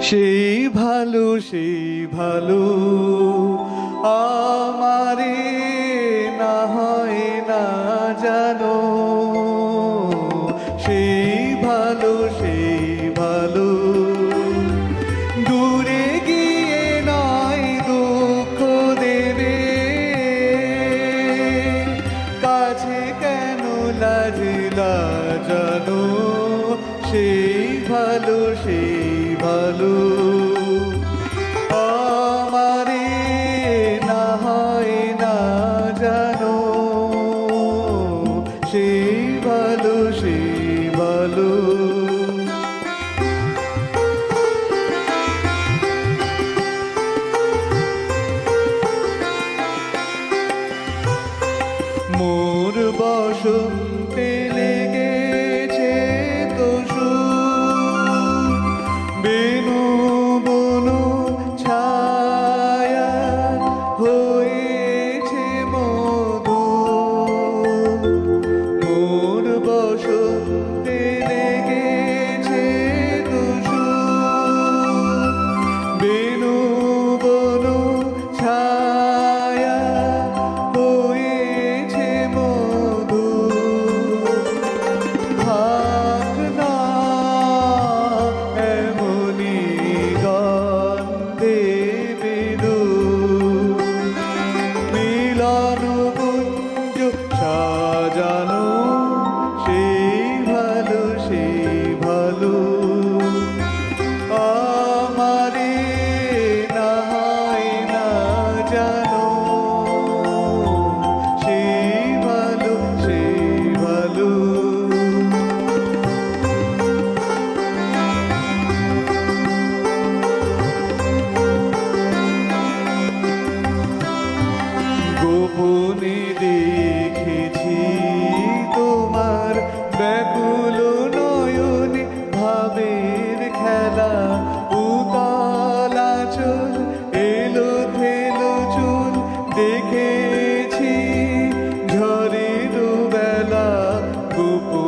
সেই ভালো সেই ভালো আমারে না হয় না জানো। সেই ভালো সেই ভালো দূরে গিয়ে নয় দুঃখ দেবে। কাছে কেন লাজলা জানো? সেই ভালো, সেই ভালো। আমারে না হয় না জানো সেই ভালো সেই ভালো। মোর বসন্তে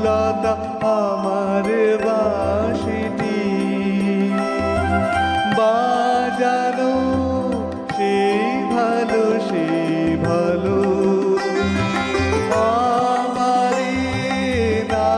আকুলতা আমার বাসিটি। বাজানো সে ভালো সে ভালো। আমারে না